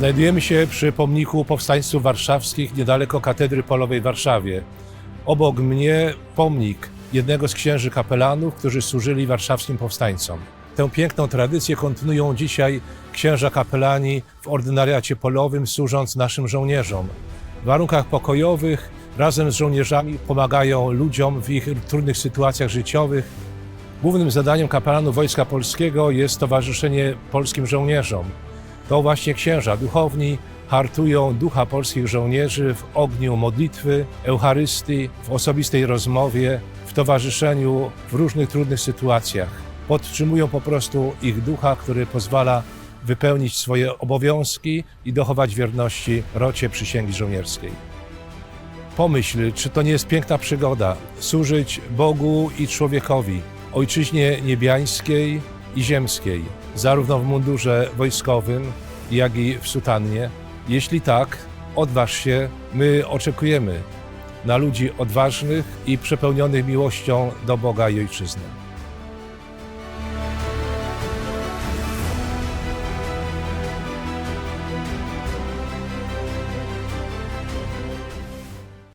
Znajdujemy się przy pomniku powstańców warszawskich niedaleko Katedry Polowej w Warszawie. Obok mnie pomnik jednego z księży kapelanów, którzy służyli warszawskim powstańcom. Tę piękną tradycję kontynuują dzisiaj księża kapelani w ordynariacie polowym, służąc naszym żołnierzom. W warunkach pokojowych razem z żołnierzami pomagają ludziom w ich trudnych sytuacjach życiowych. Głównym zadaniem kapelanów Wojska Polskiego jest towarzyszenie polskim żołnierzom. To właśnie księża duchowni hartują ducha polskich żołnierzy w ogniu modlitwy, Eucharystii, w osobistej rozmowie, w towarzyszeniu w różnych trudnych sytuacjach. Podtrzymują po prostu ich ducha, który pozwala wypełnić swoje obowiązki i dochować wierności rocie przysięgi żołnierskiej. Pomyśl, czy to nie jest piękna przygoda służyć Bogu i człowiekowi, ojczyźnie niebiańskiej i ziemskiej, zarówno w mundurze wojskowym, jak i w sutannie. Jeśli tak, odważ się, my oczekujemy na ludzi odważnych i przepełnionych miłością do Boga i ojczyzny.